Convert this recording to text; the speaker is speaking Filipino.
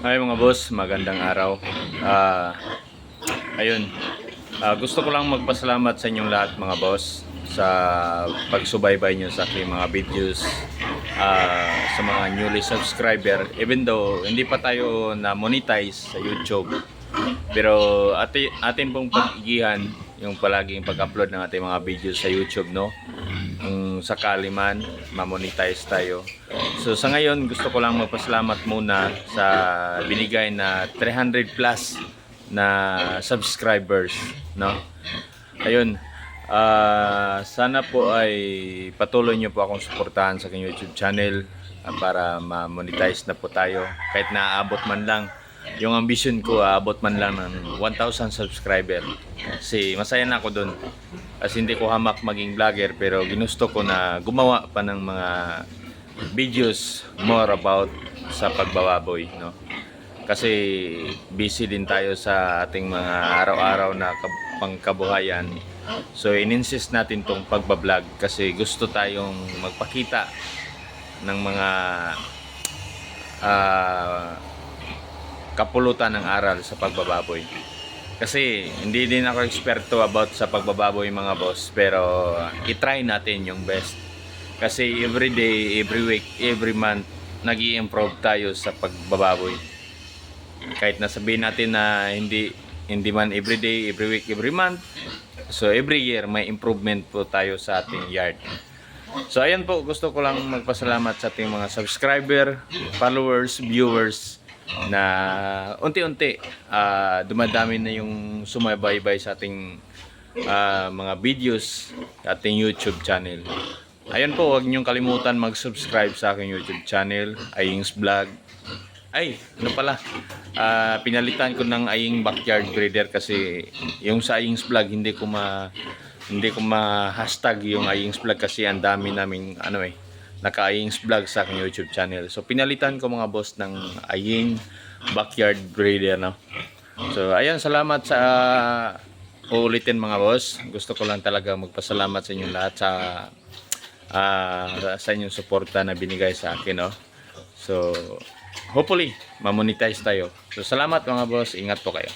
Hi mga boss, magandang araw. Ah, ayun. Ah, gusto ko lang magpasalamat sa inyong lahat mga boss sa pagsubaybay nyo sa aking mga videos ah, sa mga newly subscriber even though hindi pa tayo na monetize sa YouTube pero ati, atin pong pag-igihan yung palaging pag-upload ng ating mga videos sa YouTube no? Kung sakali man ma-monetize tayo. So sa ngayon gusto ko lang magpasalamat muna sa binigay na 300 plus na subscribers no? Ayun ah, sana po ay patuloy nyo po akong suportahan sa aking YouTube channel ah, para ma-monetize na po tayo. Kahit naaabot man lang yung ambition ko aabot man lang ng 1,000 subscriber. Kasi masaya na ako doon kasi hindi ko hamak maging vlogger pero ginusto ko na gumawa pa ng mga videos more about sa pagbababoy no? Kasi busy din tayo sa ating mga araw-araw na kab- pangkabuhayan. So in-insist natin tong pagbablog kasi gusto tayong magpakita ng mga ah, kapulutan ng aral sa pagbababoy. Kasi hindi din ako eksperto about sa pagbababoy mga boss pero i-try natin yung best. Kasi every day, every week, every month nag improve tayo sa pagbababoy. Kahit nasabihin natin na hindi hindi man every day, every week, every month so every year may improvement po tayo sa ating yard. So ayan po gusto ko lang magpasalamat sa ating mga subscriber followers, viewers na unti-unti ah, dumadami na yung sumabaybay sa ating ah, mga videos sa ating YouTube channel. Ayan po, huwag niyong kalimutan mag-subscribe sa aking YouTube channel, Ayings Vlog. Ay, ano pala, ah, pinalitan ko ng Aying Backyard Breeder kasi yung sa Ayings Vlog hindi ko ma hindi ko ma-hashtag yung Ayings Vlog kasi ang dami naming ano eh, naka-Ayings Vlog sa aking YouTube channel. So pinalitan ko mga boss ng Aying Backyard Breeder no. So ayan, salamat sa uulitin mga boss. Gusto ko lang talaga magpasalamat sa inyong lahat sa ah, sa inyong suporta na binigay sa akin no. So hopefully ma-monetize tayo. So salamat mga boss, ingat po kayo.